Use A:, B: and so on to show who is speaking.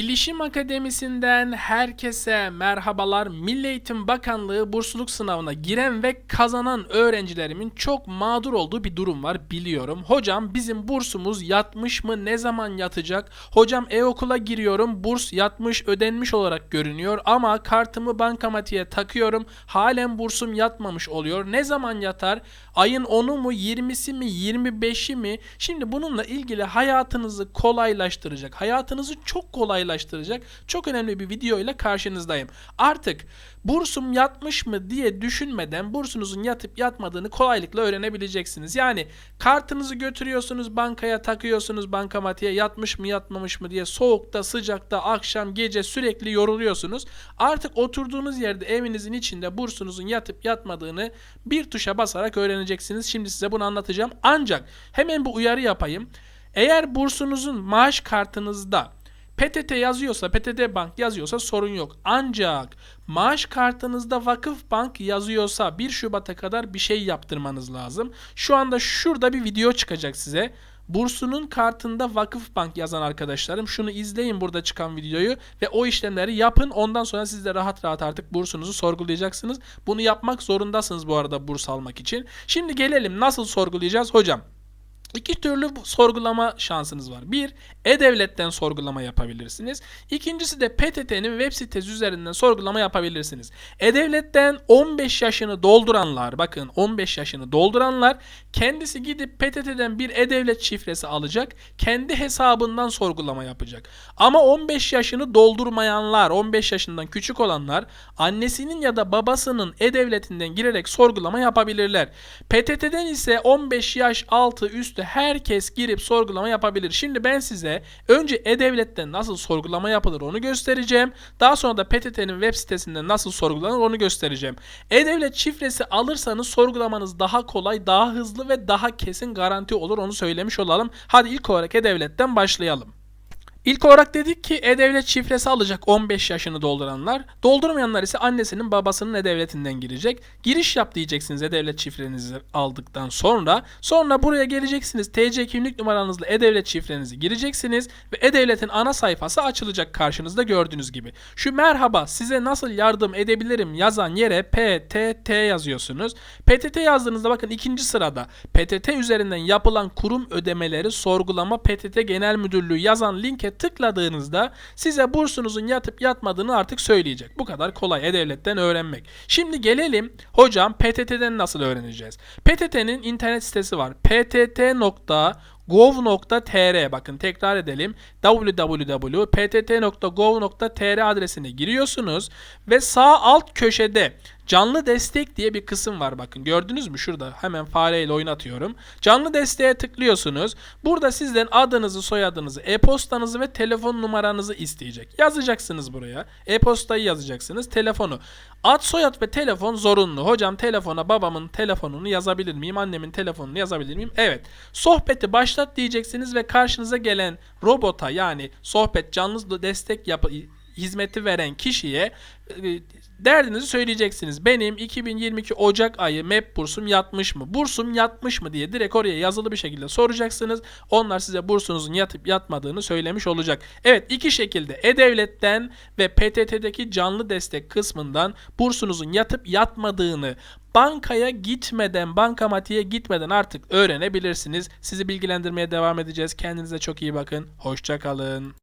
A: Bilişim Akademisi'nden herkese merhabalar. Milli Eğitim Bakanlığı bursluluk sınavına giren ve kazanan öğrencilerimin çok mağdur olduğu bir durum var biliyorum. Hocam bizim bursumuz yatmış mı? Ne zaman yatacak? Hocam e-okula giriyorum. Burs yatmış, ödenmiş olarak görünüyor ama kartımı bankamatiğe takıyorum. Halen bursum yatmamış oluyor. Ne zaman yatar? Ayın 10'u mu, 20'si mi, 25'i mi? Şimdi bununla ilgili hayatınızı kolaylaştıracak, hayatınızı çok kolaylaştıracak çok önemli bir video ile karşınızdayım. Artık bursum yatmış mı diye düşünmeden bursunuzun yatıp yatmadığını kolaylıkla öğrenebileceksiniz. Yani kartınızı götürüyorsunuz bankaya takıyorsunuz bankamatiğe yatmış mı yatmamış mı diye soğukta sıcakta akşam gece sürekli yoruluyorsunuz. Artık oturduğunuz yerde evinizin içinde bursunuzun yatıp yatmadığını bir tuşa basarak öğreneceksiniz. Şimdi size bunu anlatacağım. Ancak hemen bir uyarı yapayım. Eğer bursunuzun maaş kartınızda PTT yazıyorsa, PTT Bank yazıyorsa sorun yok. Ancak maaş kartınızda Vakıf Bank yazıyorsa 1 Şubat'a kadar bir şey yaptırmanız lazım. Şu anda şurada bir video çıkacak size. Bursunun kartında Vakıf Bank yazan arkadaşlarım şunu izleyin burada çıkan videoyu ve o işlemleri yapın. Ondan sonra siz de rahat rahat artık bursunuzu sorgulayacaksınız. Bunu yapmak zorundasınız bu arada burs almak için. Şimdi gelelim nasıl sorgulayacağız hocam? İki türlü sorgulama şansınız var. Bir, E-Devlet'ten sorgulama yapabilirsiniz. İkincisi de PTT'nin web sitesi üzerinden sorgulama yapabilirsiniz. E-Devlet'ten 15 yaşını dolduranlar, bakın 15 yaşını dolduranlar kendisi gidip PTT'den bir E-Devlet şifresi alacak, kendi hesabından sorgulama yapacak. Ama 15 yaşını doldurmayanlar, 15 yaşından küçük olanlar annesinin ya da babasının E-Devleti'nden girerek sorgulama yapabilirler. PTT'den ise 15 yaş altı üstü herkes girip sorgulama yapabilir. Şimdi ben size önce E-Devlet'ten nasıl sorgulama yapılır onu göstereceğim. Daha sonra da PTT'nin web sitesinden nasıl sorgulanır onu göstereceğim. E-Devlet şifresi alırsanız sorgulamanız daha kolay, daha hızlı ve daha kesin garanti olur onu söylemiş olalım. Hadi ilk olarak E-Devlet'ten başlayalım. İlk olarak dedik ki E-Devlet şifresi alacak 15 yaşını dolduranlar. Doldurmayanlar ise annesinin babasının E-Devleti'nden girecek. Giriş yap diyeceksiniz E-Devlet şifrenizi aldıktan sonra. Sonra buraya geleceksiniz. TC kimlik numaranızla E-Devlet şifrenizi gireceksiniz. Ve E-Devlet'in ana sayfası açılacak karşınızda gördüğünüz gibi. Şu merhaba size nasıl yardım edebilirim yazan yere PTT yazıyorsunuz. PTT yazdığınızda bakın ikinci sırada PTT üzerinden yapılan kurum ödemeleri sorgulama PTT Genel Müdürlüğü yazan linke tıkladığınızda size bursunuzun yatıp yatmadığını artık söyleyecek. Bu kadar kolay E-Devlet'ten öğrenmek. Şimdi gelelim hocam PTT'den nasıl öğreneceğiz? PTT'nin internet sitesi var. ptt.gov.tr bakın tekrar edelim. www.ptt.gov.tr adresine giriyorsunuz ve sağ alt köşede Canlı destek diye bir kısım var bakın gördünüz mü şurada hemen fareyle oynatıyorum. Canlı desteğe tıklıyorsunuz. Burada sizden adınızı, soyadınızı, e-postanızı ve telefon numaranızı isteyecek. Yazacaksınız buraya. E-postayı yazacaksınız, telefonu. Ad, soyad ve telefon zorunlu. Hocam telefona babamın telefonunu yazabilir miyim? Annemin telefonunu yazabilir miyim? Evet. Sohbeti başlat diyeceksiniz ve karşınıza gelen robota yani sohbet canlı destek yap hizmeti veren kişiye e, derdinizi söyleyeceksiniz. Benim 2022 Ocak ayı MEP bursum yatmış mı? Bursum yatmış mı diye direkt oraya yazılı bir şekilde soracaksınız. Onlar size bursunuzun yatıp yatmadığını söylemiş olacak. Evet iki şekilde E-Devlet'ten ve PTT'deki canlı destek kısmından bursunuzun yatıp yatmadığını bankaya gitmeden, bankamatiğe gitmeden artık öğrenebilirsiniz. Sizi bilgilendirmeye devam edeceğiz. Kendinize çok iyi bakın. Hoşça kalın.